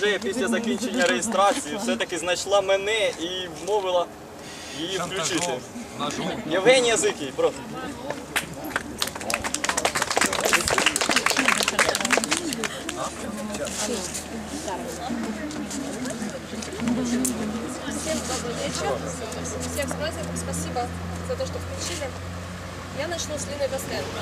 вже після закінчення реєстрації все-таки знайшла мене і вмовила її включити. Євгенія Зикій, прошу. Всем добрый вечер. Всех с праздником. Спасибо за то, что включили. Я начну з Ліни Костенко.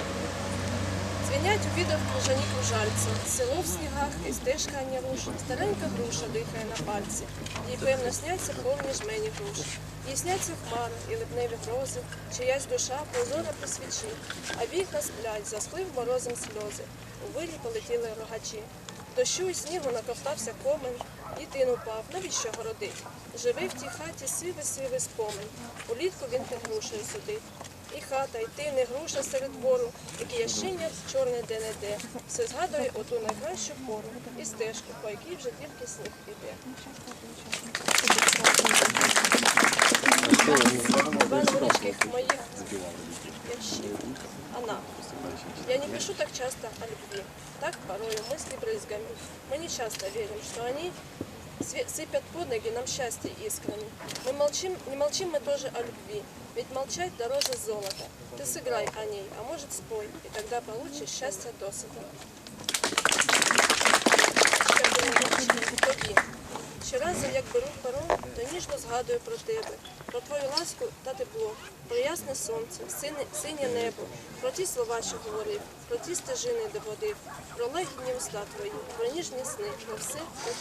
Дзвенять у відах кружані кружальці, село в снігах і стежка руш, старенька груша дихає на пальці. Їй певно сняться повні жмені груш. Їй сняться хмари і липневі грози, чиясь душа прозора присвічі, а віка сплять, засплив морозом сльози. У вирі полетіли рогачі. Дощу і снігу наковтався комен, і тин упав, навіщо городить? Живий в тій хаті сивий сивий спомин. Улітку він під грушею сидить І хата, і тин, і груша серед двору, які ящиня чорне де-не-де. Все згадує оту найкращу пору і стежку, по якій вже тільки сніг піде. Два невеличких моїх ящик. Она. Я не пишу так часто о любви, так порою мысли брызгами. Мы не часто верим, что они све- сыпят под ноги нам счастье искрами. Мы молчим, не молчим мы тоже о любви, ведь молчать дороже золота. Ты сыграй о ней, а может спой, и тогда получишь счастье досыта. Ще тобі. Щоразу, як беру перо, то ніжно згадую про тебе, про твою ласку та тепло, про ясне сонце, сине, синє небо, про ті слова, що говорив, про ті стежини, де водив, про лагідні уста твої, про ніжні сни, про все про.